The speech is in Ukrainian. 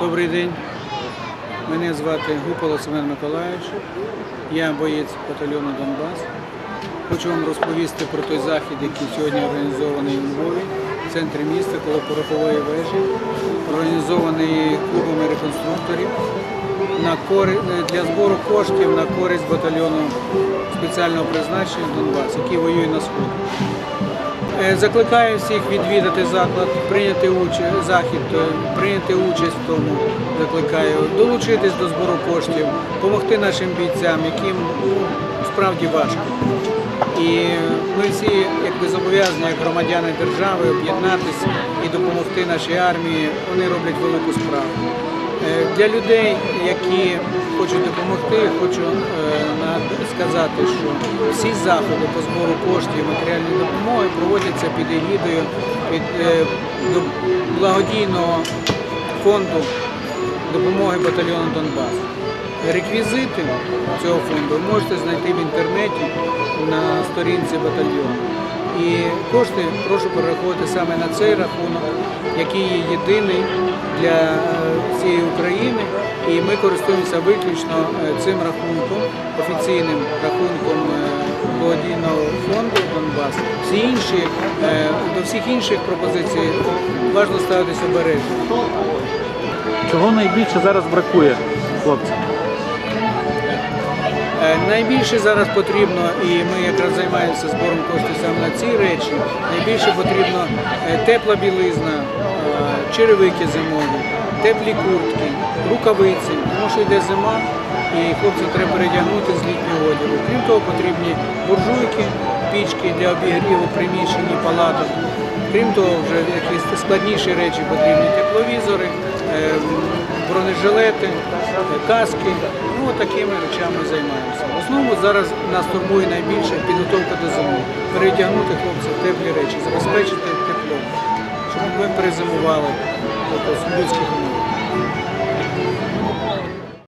Добрий день. Мене звати Гупола Семен Миколаївич. Я боєць батальйону Донбас. Хочу вам розповісти про той захід, який сьогодні організований у Львові, в центрі міста коло порохової вежі, організований клубами реконструкторів на кори... для збору коштів на користь батальйону спеціального призначення Донбас, який воює на сході. Е, Закликаю всіх відвідати заклад, прийняти участь, захід, е, прийняти участь в тому. Закликаю долучитись до збору коштів, допомогти нашим бійцям, яким ну, справді важко. І ми всі якби зобов'язані як громадяни держави об'єднатися і допомогти нашій армії. Вони роблять велику справу. Е, Для людей, які хочуть допомогти, хочу е, сказати, що всі заходи по збору коштів і матеріальної допомоги проводяться під егідою під е, благодійного фонду допомоги батальйону Донбас. Реквізити цього фонду ви можете знайти в інтернеті на сторінці батальйону. І кошти прошу перераховувати саме на цей рахунок, який є єдиний для е, всієї України. І ми користуємося виключно е, цим рахунком, офіційним рахунком е, благодійного фонду Донбас. Всі інші, до всіх інших пропозицій важливо ставитися обережно. Чого найбільше зараз бракує, хлопці? Найбільше зараз потрібно, і ми якраз займаємося збором коштів саме на ці речі. Найбільше потрібно е, тепла білизна, е, черевики зимові, теплі куртки, рукавиці, тому що йде зима і хлопцям треба передягнути з літнього одягу. Крім того, потрібні буржуйки, пічки для обігріву приміщень і палаток. Крім того, вже якісь складніші речі потрібні тепловізори, е, бронежилети, каски. Ну, такими речами займаємося. В основному зараз нас турбує найбільше підготовка до зими. Перетягнути хлопців теплі речі, забезпечити тепло, щоб ми перезимували тобто, в людських умовах.